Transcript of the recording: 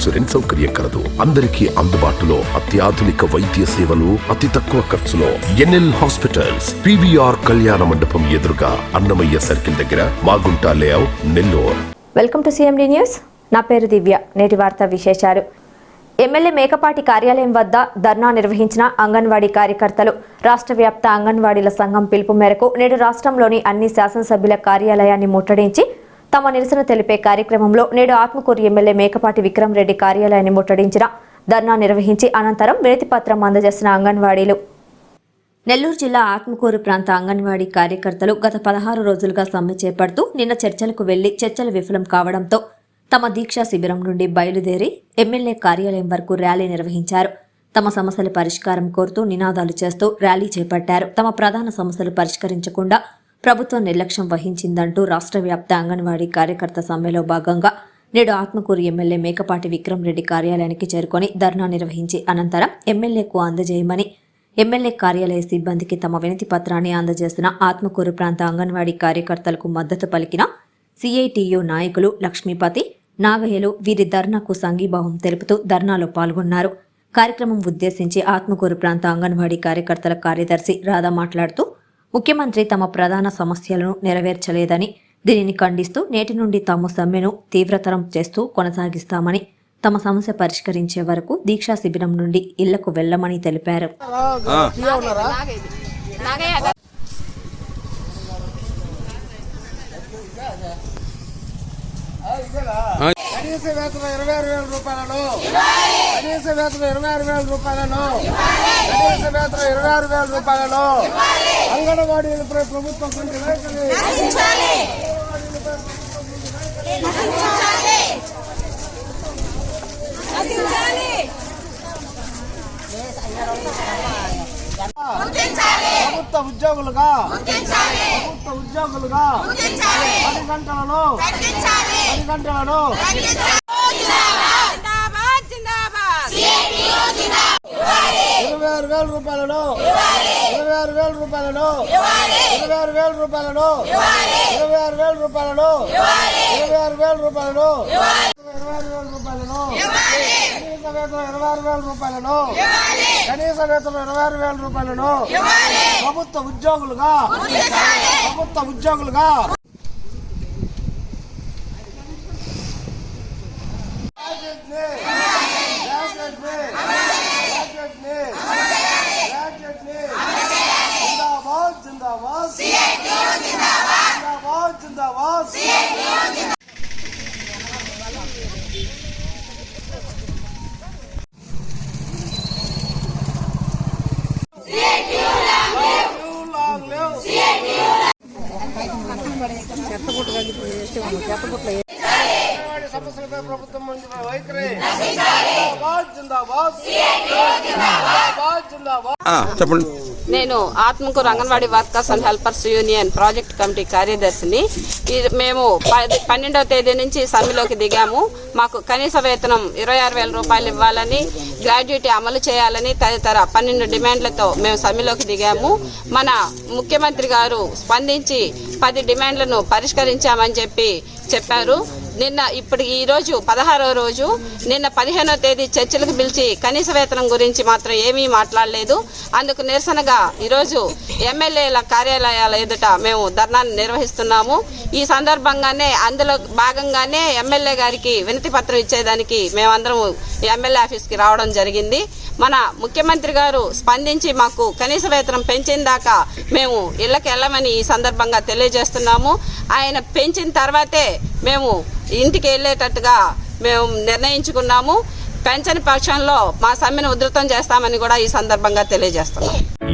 Insurance సౌకర్యం కలదు. అందరికీ అందుబాటులో అత్యాధునిక వైద్య సేవలు అతి తక్కువ ఖర్చులో. ఎన్ఎల్ హాస్పిటల్స్ పివిఆర్ కళ్యాణ మండపం ఎదురుగా అన్నమయ్య సర్కిల్ దగ్గర Magunta layout Nellore. Welcome to CMD news. నా పేరు దివ్య. నేటి వార్త విశేషాలు. ఎమ్మెల్యే మేకపాటి కార్యాలయం వద్ద ధర్నా నిర్వహించిన అంగన్వాడీ కార్యకర్తలు రాష్ట్ర వ్యాప్త అంగన్వాడీల సంఘం పిలుపు మేరకు నేడు రాష్ట్రంలోని అన్ని శాసనసభ్యుల కార్యాలయాన్ని ముట్టడించి తమ నిరసన తెలిపే కార్యక్రమంలో నేడు ఆత్మకూరు ఎమ్మెల్యే మేకపాటి విక్రమ్ రెడ్డి కార్యాలయాన్ని ముట్టడించిన. ధర్నా నిర్వహించి అనంతరం వినతిపత్రం అందజేసిన అంగన్వాడీలు. నెల్లూరు జిల్లా ఆత్మకూరు ప్రాంత అంగన్వాడీ కార్యకర్తలు గత పదహారు రోజులుగా సమ్మె చేపడుతూ నిన్న చర్చలకు వెళ్ళి చర్చలు విఫలం కావడంతో తమ దీక్షా శిబిరం నుండి బయలుదేరి ఎమ్మెల్యే కార్యాలయం వరకు ర్యాలీ నిర్వహించారు. తమ సమస్యల పరిష్కారం కోరుతూ నినాదాలు చేస్తూ ర్యాలీ చేపట్టారు. తమ ప్రధాన సమస్యలు పరిష్కరించకుండా ప్రభుత్వం నిర్లక్ష్యం వహించిందంటూ రాష్ట్ర వ్యాప్త అంగన్వాడీ కార్యకర్త సమ్మెలో భాగంగా నేడు ఆత్మకూరు ఎమ్మెల్యే మేకపాటి విక్రమ్ రెడ్డి కార్యాలయానికి చేరుకొని ధర్నా నిర్వహించి అనంతరం ఎమ్మెల్యేకు అందజేయమని ఎమ్మెల్యే కార్యాలయ సిబ్బందికి తమ వినతి పత్రాన్ని అందజేసిన ఆత్మకూరు ప్రాంత అంగన్వాడీ కార్యకర్తలకు మద్దతు పలికిన సిఐటియు నాయకులు లక్ష్మీపతి నాగయ్యలు వీరి ధర్నాకు సంఘీభావం తెలుపుతూ ధర్నాలో పాల్గొన్నారు. కార్యక్రమం ఉద్దేశించి ఆత్మకూరు ప్రాంత అంగన్వాడీ కార్యకర్తల కార్యదర్శి రాధా మాట్లాడుతూ ముఖ్యమంత్రి తమ ప్రధాన సమస్యలను నెరవేర్చలేదని దీనిని ఖండిస్తూ నేటి నుండి తాము సమ్మెను తీవ్రతరం చేస్తూ కొనసాగిస్తామని తమ సమస్య పరిష్కరించే వరకు దీక్షా శిబిరం నుండి ఇళ్ళకు వెళ్ళమని తెలిపారు. కనీస వేతనం ఇరవై ఆరు వేల రూపాయలను. కనీస వేతనం ఇరవై ఆరు వేల రూపాయలను. కనీస వేతనం ఇరవై ఆరు వేల రూపాయలను. అంగన్వాడీ ప్రభుత్వం కొన్ని వైఖరి ప్రభుత్వ ఉద్యోగులుగా ప్రభుత్వ ఉద్యోగులుగా పది గంటలను పది జిందాబాద్ ఇరవై ఆరు వేల రూపాయలను ఇరవై ఆరు వేల రూపాయలను ఇరవై ఆరు వేల రూపాయలను ఇరవై ఆరు వేల రూపాయలను ఇరవై ఆరు వేల రూపాయలను ఇరవై ఆరు వేల రూపాయలను వేతనం ఇరవై ఆరు వేల రూపాయలను కనీస వేతనం ఇరవై ఆరు వేల రూపాయలను ప్రభుత్వ ఉద్యోగులుగా ప్రభుత్వ ఉద్యోగులుగా. అంగన్వాడీ సమస్యలపై ప్రభుత్వం వైఖరి జిందాబాద్ జిందాబాద్ జిందాబాద్ జిందాబాద్. ఆ, చెప్పండి. నేను Atmakur anganwadi workers and helpers union project committee కార్యదర్శిని. మేము పది పన్నెండవ తేదీ నుంచి సమ్మెలోకి దిగాము. మాకు కనీస వేతనం ఇరవై ఆరు వేల రూపాయలు ఇవ్వాలని గ్రాడ్యుయేటీ అమలు చేయాలని తదితర పన్నెండు డిమాండ్లతో మేము సమ్మెలోకి దిగాము. మన ముఖ్యమంత్రి గారు స్పందించి పది డిమాండ్లను పరిష్కరించామని చెప్పి చెప్పారు. నిన్న ఇప్పుడు ఈ రోజు పదహారో రోజు నిన్న పదిహేనో తేదీ చర్చలకు పిలిచి కనీస వేతనం గురించి మాత్రం ఏమీ మాట్లాడలేదు. అందుకు నిరసనగా ఈరోజు ఎమ్మెల్యేల కార్యాలయాల ఎదుట మేము ధర్నాన్ని నిర్వహిస్తున్నాము. ఈ సందర్భంగానే అందులో భాగంగానే ఎమ్మెల్యే గారికి వినతి పత్రం ఇచ్చేదానికి మేమందరం ఎమ్మెల్యే ఆఫీస్కి రావడం జరిగింది. మన ముఖ్యమంత్రి గారు స్పందించి మాకు కనీస వేతనం పెంచిన దాకా మేము ఇళ్ళకి వెళ్ళమని ఈ సందర్భంగా తెలియజేస్తున్నాము. ఆయన పెంచిన తర్వాతే మేము ఇంటికి వెళ్ళేటట్టుగా మేము నిర్ణయించుకున్నాము. పెంచని పక్షంలో మా సమ్మెను ఉధృతం చేస్తామని కూడా ఈ సందర్భంగా తెలియజేస్తున్నాం.